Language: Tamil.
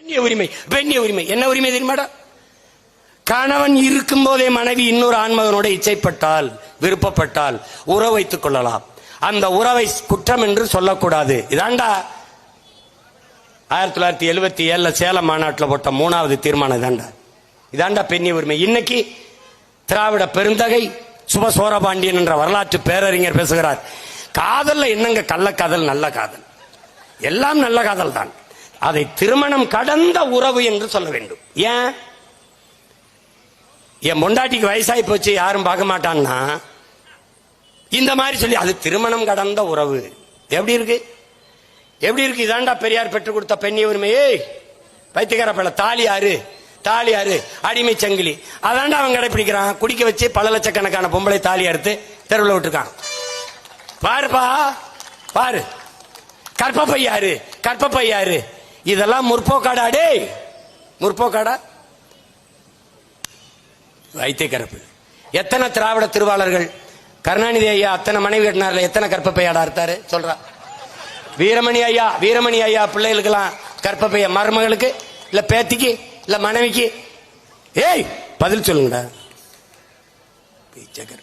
பெண்ணிய உரிமை பெண்ணிய உரிமை. என்ன உரிமை தெரியுமாடா? கணவன் இருக்கும் போதே மனைவி இன்னொரு ஆண்மகனோட இச்சைப்பட்டால் விருப்பப்பட்டால் உறவு வைத்துக் கொள்ளலாம். அந்த உறவை குற்றம் என்று சொல்லக்கூடாது. இதாண்டா? ஆயிரத்தி தொள்ளாயிரத்தி எழுபத்தி ஏழுல சேலம் மாநாட்டில் போட்ட மூணாவது தீர்மானம் இதாண்டா. இதாண்டா பெண்ணிய உரிமை. இன்னைக்கு திராவிட பெருந்தகை சுப சோரபாண்டியன் என்ற வரலாற்று பேரறிஞர் பேசுகிறார். காதல்ல என்னங்க கள்ளக்காதல்? நல்ல காதல். எல்லாம் நல்ல காதல் தான் அதை திருமணம் கடந்த உறவு என்று சொல்ல வேண்டும். ஏன்? என் பொண்டாட்டிக்கு வயசாகி போச்சு யாரும் பார்க்க மாட்டான்னா? இந்த மாதிரி சொல்லி அது திருமணம் கடந்த உறவு. எப்படி இருக்கு? எப்படி இருக்கு? இதாண்டா பெரியார் பெற்றுக் கொடுத்த பெண்ணிய உரிமையே பைத்தியக்கார பிள்ளை தாலி ஆறு தாலி ஆறு அடிமை சங்கிலி. அதாண்டா அவன் கடைப்பிடிக்கிறான். குடிக்க வச்சு பல லட்சக்கணக்கான பொம்பளை தாலி அறுத்து தெருவில் விட்டுருக்கான். பாருப்பா பாரு. கற்பப்பையாரு கற்பப்பை யாரு இதெல்லாம் முற்போக்காடா டேய். முற்போக்காடா? வைத்திய கருப்பு எத்தனை திராவிட திருவாளர்கள்? கருணாநிதி ஐயா அத்தனை மனைவி கட்டினார்ல எத்தனை கற்பப்பையாடா இருத்தாரு சொல்றா. வீரமணி ஐயா வீரமணி ஐயா பிள்ளைகளுக்கெல்லாம் கற்பப்பைய. மருமகளுக்கு இல்ல பேத்திக்கு இல்ல மனைவிக்கு. ஏய் பதில் சொல்லுங்கடா. பிச்சைக்கரு.